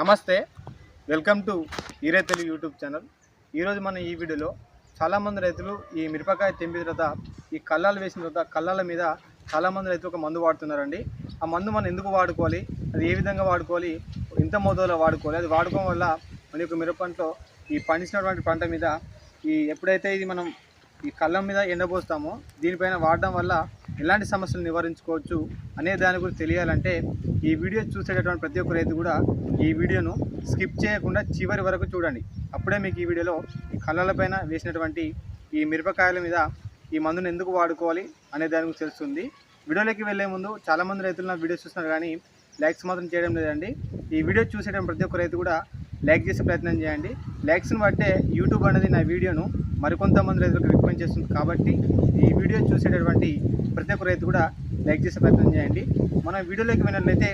నమస్తే. Welcome to ఈరే Telugu YouTube channel. ఈరోజు మన ఈ వీడియోలో చాలామంది రైతులు ఈ మిరపకాయ తెంపిన తర్వాత ఈ కళ్ళాలు వేసిన తర్వాత కళ్ళాల మీద చాలామంది రైతులు ఒక మందు వాడుతున్నారండి. ఆ మందు మనం ఎందుకు వాడుకోవాలి? అది ఏ విధంగా వాడుకోవాలి? ఎంత మోతాదులో వాడుకోవాలి? అది వాడుకోవడం వల్ల మన యొక్క మిరప పంటలో ఈ పండించినటువంటి పంట మీద ఈ ఎప్పుడైతే ఇది మనం ఈ కళ్ళం మీద ఎండబోస్తామో దీనిపైన వాడడం వల్ల ఎలాంటి సమస్యలు నివారించుకోవచ్చు అనే దాని గురించి తెలియాలంటే ఈ వీడియో చూసేటటువంటి ప్రతి ఒక్క రైతు కూడా ఈ వీడియోను స్కిప్ చేయకుండా చివరి వరకు చూడండి. అప్పుడే మీకు ఈ వీడియోలో ఈ కళ్ళలపైన వేసినటువంటి ఈ మిరపకాయల మీద ఈ మందును ఎందుకు వాడుకోవాలి అనే దాని గురించి తెలుస్తుంది. వీడియోలోకి వెళ్ళే ముందు చాలామంది రైతులు నా వీడియో చూస్తున్నారు కానీ లైక్స్ మాత్రం చేయడం లేదండి. ఈ వీడియో చూసేటప్పుడు ప్రతి ఒక్క రైతు కూడా లైక్ చేసే ప్రయత్నం చేయండి. లైక్స్ని బట్టే యూట్యూబ్ అనేది నా వీడియోను మరికొంతమంది రైతులకు రికమెండ్ చేస్తుంది కాబట్టి ఈ వీడియో చూసేటటువంటి ప్రతి ఒక్క రైతు కూడా లైక్ చేసే ప్రయత్నం చేయండి. మనం వీడియోలోకి వెళ్ళినట్లయితే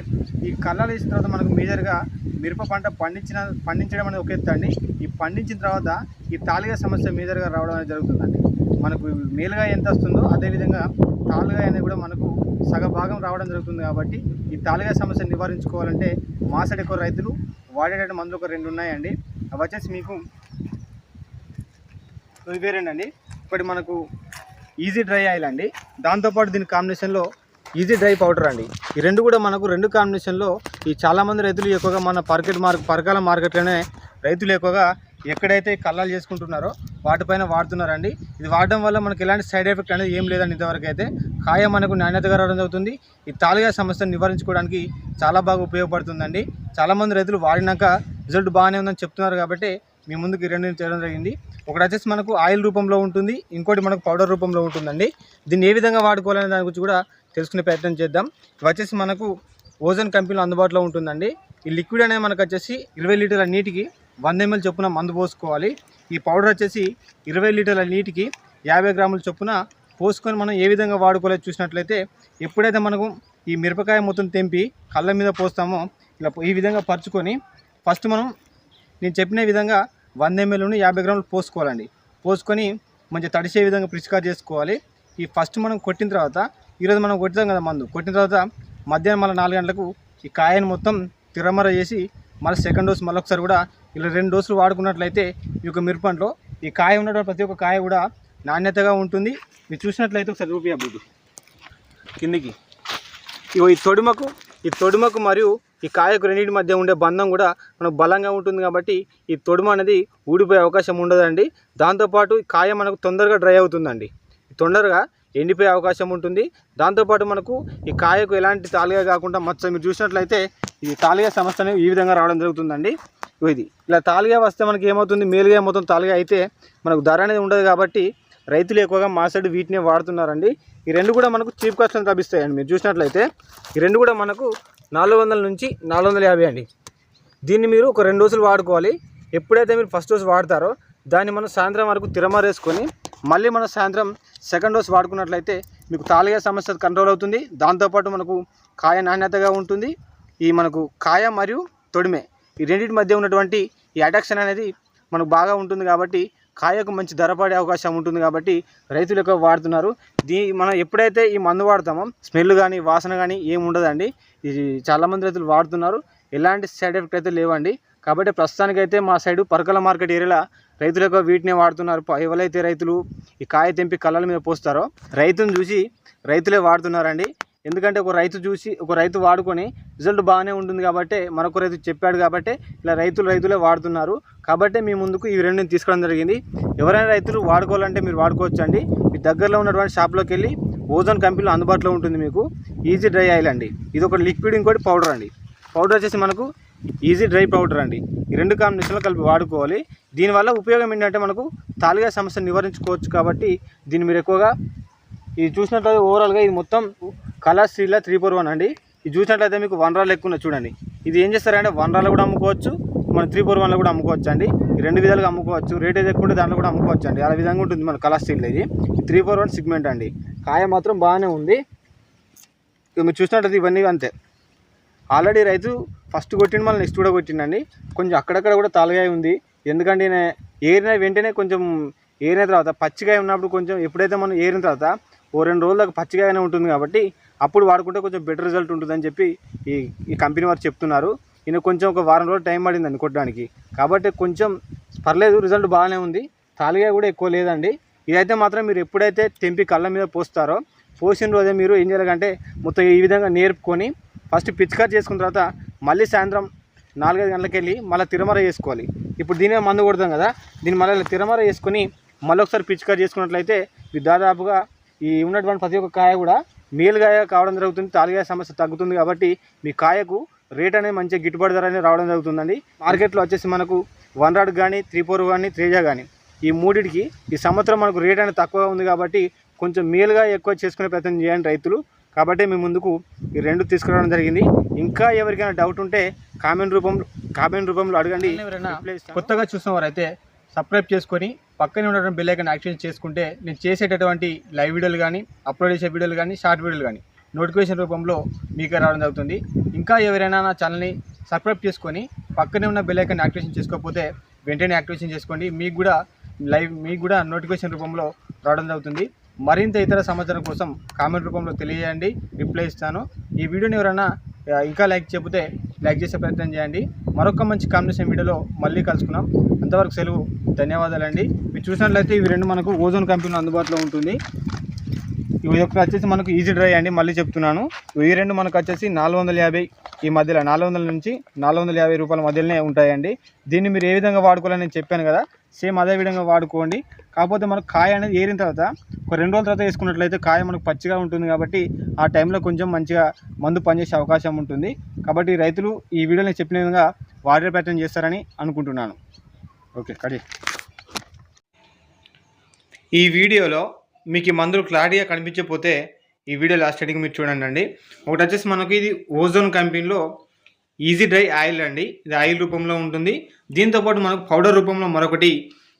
ఈ కళ్ళాలు వేసిన తర్వాత మనకు మేజర్గా మిరప పంట పండించిన పండించడం అనేది ఒక ఎత్తండి ఈ పండించిన తర్వాత ఈ తాలిగా సమస్య మేజర్గా రావడం అనేది జరుగుతుందండి. మనకు మేలుగా ఎంత వస్తుందో అదేవిధంగా తాలుగా అనేది కూడా మనకు సగ భాగం రావడం జరుగుతుంది కాబట్టి ఈ తాలుగా సమస్య నివారించుకోవాలంటే మాసడి రైతులు వాడేటట్టు మందులు ఒక రెండు ఉన్నాయండి. అవి వచ్చేసి మీకు ఇవి వేరేనండి ఒకటి మనకు ఈజీ డ్రై ఆయిల్ అండి. దాంతోపాటు దీని కాంబినేషన్లో ఈజీ డ్రై పౌడర్ అండి. ఈ రెండు కూడా మనకు రెండు కాంబినేషన్లో ఈ చాలామంది రైతులు ఎక్కువగా మన మార్కెట్ మార్క్ పరకాల మార్కెట్లోనే రైతులు ఎక్కువగా ఎక్కడైతే కళ్ళాలు చేసుకుంటున్నారో వాటిపైన వాడుతున్నారండి. ఇది వాడడం వల్ల మనకి ఎలాంటి సైడ్ ఎఫెక్ట్ అనేది ఏం లేదండి ఇంతవరకు అయితే. కాయ మనకు నాణ్యతగా రావడం జరుగుతుంది. ఈ తాలుగా సమస్యను నివారించుకోవడానికి చాలా బాగా ఉపయోగపడుతుందండి. చాలామంది రైతులు వాడినాక రిజల్ట్ బాగానే ఉందని చెప్తున్నారు కాబట్టి మీ ముందుకు రెండు చేయడం జరిగింది. ఒకటి వచ్చేసి మనకు ఆయిల్ రూపంలో ఉంటుంది. ఇంకోటి మనకు పౌడర్ రూపంలో ఉంటుందండి. దీన్ని ఏ విధంగా వాడుకోవాలనే దాని గురించి కూడా తెలుసుకునే ప్రయత్నం చేద్దాం. ఇవి వచ్చేసి మనకు ఓజన్ కంపెనీలో అందుబాటులో ఉంటుందండి. ఈ లిక్విడ్ అనేది మనకు వచ్చేసి ఇరవై లీటర్ల నీటికి వంద ఎంఎల్ చొప్పున మందు పోసుకోవాలి. ఈ పౌడర్ వచ్చేసి ఇరవై లీటర్ల నీటికి యాభై గ్రాముల చొప్పున పోసుకొని మనం ఏ విధంగా వాడుకోవాలో చూసినట్లయితే ఎప్పుడైతే మనకు ఈ మిరపకాయ మొత్తం తెంపి కళ్ళ మీద పోస్తామో ఇలా ఈ విధంగా పరుచుకొని ఫస్ట్ మనం నేను చెప్పిన విధంగా వంద ఎంఎల్ను యాభై గ్రాములు పోసుకోవాలండి. పోసుకొని మంచిగా తడిసే విధంగా పిచికారి చేసుకోవాలి. ఈ ఫస్ట్ మనం కొట్టిన తర్వాత ఈరోజు మనం కొట్టాం కదా మందు. కొట్టిన తర్వాత మధ్యాహ్నం మళ్ళీ నాలుగు గంటలకు ఈ కాయను మొత్తం తిరమర చేసి మళ్ళీ సెకండ్ డోస్ మళ్ళీ ఒకసారి కూడా ఇలా రెండు డోసులు వాడుకున్నట్లయితే ఈ యొక్క మిరపంలో ఈ కాయ ఉన్న ప్రతి ఒక్క కాయ కూడా నాణ్యతగా ఉంటుంది. మీరు చూసినట్లయితే ఒకసారి రూపాయి అబ్బుద్దు కిందికి. ఇగో ఈ తొడుమకు ఈ తొడుమకు మరియు ఈ కాయకు రెండింటి మధ్య ఉండే బంధం కూడా మనకు బలంగా ఉంటుంది కాబట్టి ఈ తొడుమ అనేది ఊడిపోయే అవకాశం ఉండదండి. దాంతోపాటు ఈ కాయ మనకు తొందరగా డ్రై అవుతుందండి. తొందరగా ఎండిపోయే అవకాశం ఉంటుంది. దాంతోపాటు మనకు ఈ కాయకు ఎలాంటి తాలిగా కాకుండా మచ్చ మీరు చూసినట్లయితే ఈ తాలిగా సమస్య ఈ విధంగా రావడం జరుగుతుందండి. ఇది. ఇలా తాలిగా వస్తే మనకి ఏమవుతుంది? మేలుగా మొత్తం తాలిగా అయితే మనకు ధర అనేది ఉండదు కాబట్టి రైతులు ఎక్కువగా మా సైడ్ వీటినే వాడుతున్నారండి. ఈ రెండు కూడా మనకు చీప్ కాస్ట్లో లభిస్తాయండి. మీరు చూసినట్లయితే ఈ రెండు కూడా మనకు నాలుగు వందల నుంచి నాలుగు వందల యాభై అండి. దీన్ని మీరు ఒక రెండు రోజులు వాడుకోవాలి. ఎప్పుడైతే మీరు ఫస్ట్ డోస్ వాడతారో దాన్ని మనం సాయంత్రం వరకు తిరమరేసుకొని మళ్ళీ మనం సాయంత్రం సెకండ్ డోస్ వాడుకున్నట్లయితే మీకు తాలిగా సమస్య కంట్రోల్ అవుతుంది. దాంతోపాటు మనకు కాయ నాణ్యతగా ఉంటుంది. ఈ మనకు కాయ మరియు తొడిమే. ఈ రెండింటి మధ్య ఉన్నటువంటి ఈ అటాక్షన్ అనేది మనకు బాగా ఉంటుంది కాబట్టి కాయకు మంచి ధర పడే అవకాశం ఉంటుంది కాబట్టి రైతులు ఎక్కువ వాడుతున్నారు. దీ మనం ఎప్పుడైతే ఈ మందు వాడతామో స్మెల్ కానీ వాసన కానీ ఏమి ఉండదండి. ఇది చాలామంది రైతులు వాడుతున్నారు. ఎలాంటి సైడ్ ఎఫెక్ట్ అయితే లేవండి. కాబట్టి ప్రస్తుతానికైతే మా సైడు పరకల మార్కెట్ ఏరియాలో రైతులు ఎక్కువ వీటినే వాడుతున్నారు. ఎవరైతే రైతులు ఈ కాయ తెంపి కళ్ళల మీద పోస్తారో రైతును చూసి రైతులే వాడుతున్నారండి. ఎందుకంటే ఒక రైతు చూసి ఒక రైతు వాడుకొని రిజల్ట్ బాగానే ఉంటుంది కాబట్టి మరొక రైతు చెప్పాడు కాబట్టి ఇలా రైతులు రైతులే వాడుతున్నారు. కాబట్టి మీ ముందుకు ఈ రెండు తీసుకోవడం జరిగింది. ఎవరైనా రైతులు వాడుకోవాలంటే మీరు వాడుకోవచ్చు అండి మీ దగ్గరలో ఉన్నటువంటి షాప్లోకి వెళ్ళి ఓజోన్ కంపెనీలో అందుబాటులో ఉంటుంది మీకు. ఈజీ డ్రై ఆయిల్ అండి. ఇది ఒక లిక్విడ్ ఇంకోటి పౌడర్ అండి. పౌడర్ వచ్చేసి మనకు ఈజీ డ్రై పౌడర్ అండి. ఈ రెండు కాంబినేషన్లో కలిపి వాడుకోవాలి. దీనివల్ల ఉపయోగం ఏంటంటే మనకు తాలిగా సమస్య నివారించుకోవచ్చు కాబట్టి దీన్ని మీరు ఎక్కువగా ఇది చూసినట్లయితే ఓవరాల్గా ఇది మొత్తం colour steel three four one అండి. ఇది చూసినట్లయితే మీకు వన్ ఎక్కువ చూడండి. ఇది ఏం చేస్తారంటే వన్ కూడా అమ్ముకోవచ్చు మన త్రీ ఫోర్ వన్లో కూడా అమ్ముకోవచ్చు అండి. రెండు విధాలుగా అమ్ముకోవచ్చు. రేట్ ఏది ఎక్కువ ఉంటే దాంట్లో కూడా అమ్ముకోవచ్చు అండి. అలా విధంగా ఉంటుంది మన కలర్ స్టీల్ ఇది. త్రీ ఫోర్ వన్ సిగ్మెంట్ అండి. కాయ మాత్రం బాగానే ఉంది. మీరు చూసినట్లయితే ఇవన్నీ అంతే. ఆల్రెడీ రైతు ఫస్ట్ కొట్టిండు మళ్ళీ నెక్స్ట్ కూడా కొట్టిండండి. కొంచెం అక్కడక్కడ కూడా తాలుగాయ ఉంది. ఎందుకంటే ఏరిన వెంటనే కొంచెం ఏరిన తర్వాత పచ్చికాయ ఉన్నప్పుడు కొంచెం ఎప్పుడైతే మనం ఏరిన తర్వాత ఓ రెండు రోజుల దాకా ఉంటుంది కాబట్టి అప్పుడు వాడుకుంటే కొంచెం బెటర్ రిజల్ట్ ఉంటుందని చెప్పి ఈ ఈ కంపెనీ వారు చెప్తున్నారు. ఈయన కొంచెం ఒక వారం రోజులు టైం పడిందండి కొట్టడానికి. కాబట్టి కొంచెం పర్లేదు రిజల్ట్ బాగానే ఉంది. తాలిగా కూడా ఎక్కువ లేదండి. ఇదైతే మాత్రం మీరు ఎప్పుడైతే తెంపి కళ్ళ మీద పోస్తారో పోసిన రోజే మీరు ఏం చేయాలంటే మొత్తం ఈ విధంగా నేర్పుకొని ఫస్ట్ పిచికారి చేసుకున్న తర్వాత మళ్ళీ సాయంత్రం నాలుగైదు గంటలకు వెళ్ళి మళ్ళీ తిరమర చేసుకోవాలి. ఇప్పుడు దీని మందు కొడతాం కదా దీన్ని మళ్ళీ తిరమర చేసుకొని మళ్ళీ ఒకసారి పిచికారి చేసుకున్నట్లయితే దాదాపుగా ఈ ఉన్నటువంటి ప్రతి ఒక్క కాయ కూడా మేలుగాయ కావడం జరుగుతుంది తాలిగాయ సమస్య తగ్గుతుంది కాబట్టి మీ కాయకు రేట్ అనేది మంచిగా గిట్టుబాటు ధర అనేది రావడం జరుగుతుందండి. మార్కెట్లో వచ్చేసి మనకు వన్ రాడ్ కానీ త్రీ ఫోర్ కానీ త్రేజ కానీ ఈ మూడిటికి ఈ సంవత్సరం మనకు రేట్ అనేది తక్కువగా ఉంది కాబట్టి కొంచెం మేలుగా ఎక్కువ చేసుకునే ప్రయత్నం చేయండి రైతులు. కాబట్టి మీ ముందుకు ఈ రెండు తీసుకురావడం జరిగింది. ఇంకా ఎవరికైనా డౌట్ ఉంటే కామెంట్ రూపంలో కామెంట్ రూపంలో అడగండి. కొత్తగా చూసిన వారైతే సబ్స్క్రైబ్ చేసుకొని పక్కనే ఉన్న బెల్ ఐకన్ యాక్టివేట్ చేసుకుంటే నేను చేసేటటువంటి లైవ్ వీడియోలు కానీ అప్లోడ్ చేసే వీడియోలు కానీ షార్ట్ వీడియోలు కానీ నోటిఫికేషన్ రూపంలో మీకు రావడం జరుగుతుంది. ఇంకా ఎవరైనా నా ఛానల్ని సబ్స్క్రైబ్ చేసుకొని పక్కనే ఉన్న బెల్ ఐకన్ యాక్టివేషన్ చేసుకోకపోతే వెంటనే యాక్టివేషన్ చేసుకోండి. మీకు కూడా లైవ్ మీకు కూడా నోటిఫికేషన్ రూపంలో రావడం జరుగుతుంది. మరింత ఇతర సమాచారం కోసం కామెంట్ రూపంలో తెలియజేయండి. రిప్లై ఇస్తాను. ఈ వీడియోని ఎవరైనా ఇంకా లైక్ చెబితే లైక్ చేసే ప్రయత్నం చేయండి. మరొక మంచి కాంబినేషన్ వీడియోలో మళ్ళీ కలుసుకున్నాం ఇంతవరకు సెలవు. ధన్యవాదాలండి. మీరు చూసినట్లయితే ఇవి రెండు మనకు ఓజోన్ కంపెనీ అందుబాటులో ఉంటుంది. ఇవి యొక్క వచ్చేసి మనకు ఈజీ డ్రై అండి మళ్ళీ చెప్తున్నాను. ఈ రెండు మనకు వచ్చేసి నాలుగు వందల యాభై ఈ మధ్యలో నాలుగు వందల నుంచి నాలుగు వందల యాభై రూపాయల మధ్యలోనే ఉంటాయండి. దీన్ని మీరు ఏ విధంగా వాడుకోవాలని నేను చెప్పాను కదా సేమ్ అదే విధంగా వాడుకోండి. కాకపోతే మనకు కాయ అనేది ఏరిన తర్వాత ఒక రెండు రోజుల తర్వాత వేసుకున్నట్లయితే కాయ మనకు పచ్చిగా ఉంటుంది కాబట్టి ఆ టైంలో కొంచెం మంచిగా మందు పనిచేసే అవకాశం ఉంటుంది. కాబట్టి రైతులు ఈ వీడియోలో చెప్పిన విధంగా వాటర్ ప్యాటర్న్ చేస్తారని అనుకుంటున్నాను. ఓకే కడి. ఈ వీడియోలో మీకు ఈ మందులు క్లారిటీగా కనిపించకపోతే ఈ వీడియో లాస్ట్ ఎండింగ్ మీరు చూడండి అండి. ఒకటి వచ్చేసి మనకి ఇది ఓజోన్ కంపెనీలో ఈజీ డ్రై ఆయిల్ అండి. ఇది ఆయిల్ రూపంలో ఉంటుంది. దీంతోపాటు మనకు పౌడర్ రూపంలో మరొకటి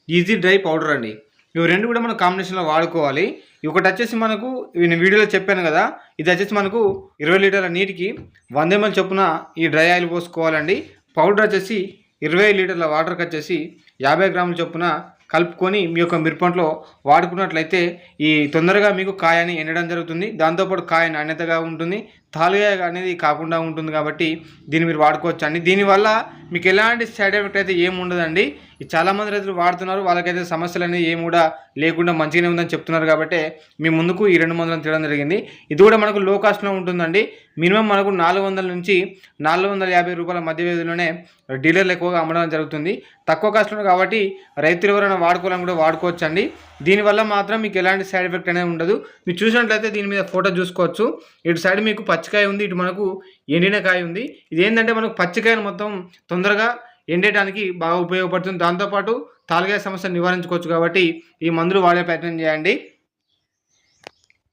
ఈజీ డ్రై పౌడర్ అండి. ఇవి రెండు కూడా మనం కాంబినేషన్లో వాడుకోవాలి. ఒకటి వచ్చేసి మనకు నేను వీడియోలో చెప్పాను కదా ఇది వచ్చేసి మనకు ఇరవై లీటర్ల నీటికి వంద ఎంఎల్ చొప్పున ఈ డ్రై ఆయిల్ పోసుకోవాలండి. పౌడర్ వచ్చేసి ఇరవై లీటర్ల వాటర్కి వచ్చేసి యాభై గ్రాముల చొప్పున కలుపుకొని మీ యొక్క మిరపంట్లో వాడుకున్నట్లయితే ఈ తొందరగా మీకు కాయని ఎండడం జరుగుతుంది. దాంతోపాటు కాయ నాణ్యతగా ఉంటుంది. తాలుగా అనేది కాకుండా ఉంటుంది కాబట్టి దీన్ని మీరు వాడుకోవచ్చు అండి. దీనివల్ల మీకు ఎలాంటి సైడ్ ఎఫెక్ట్ అయితే ఏమి ఉండదండి. చాలామంది రైతులు వాడుతున్నారు. వాళ్ళకైతే సమస్యలు అనేది ఏమి కూడా లేకుండా మంచిగానే ఉందని చెప్తున్నారు కాబట్టి మీ ముందుకు ఈ రెండు మందులను తీయడం జరిగింది. ఇది కూడా మనకు లో కాస్ట్లో ఉంటుందండి. మినిమం మనకు నాలుగు వందల నుంచి నాలుగు వందల యాభై రూపాయల మధ్య వ్యవధిలోనే డీలర్లు ఎక్కువగా అమ్మడం జరుగుతుంది. తక్కువ కాస్ట్లో కాబట్టి రైతులు ఎవరైనా వాడుకోవాలని కూడా వాడుకోవచ్చు అండి. దీనివల్ల మాత్రం మీకు ఎలాంటి సైడ్ ఎఫెక్ట్ అనేది ఉండదు. మీరు చూసినట్లయితే దీని మీద ఫోటో చూసుకోవచ్చు. ఇటు సైడ్ మీకు పచ్చికాయ ఉంది ఇటు మనకు ఎండిన కాయ ఉంది. ఇది ఏంటంటే మనకు పచ్చికాయను మొత్తం తొందరగా ఎండేయడానికి బాగా ఉపయోగపడుతుంది. దాంతోపాటు తాలుగాయ సమస్యను నివారించుకోవచ్చు కాబట్టి ఈ మందులు వాడే ప్రయత్నం చేయండి.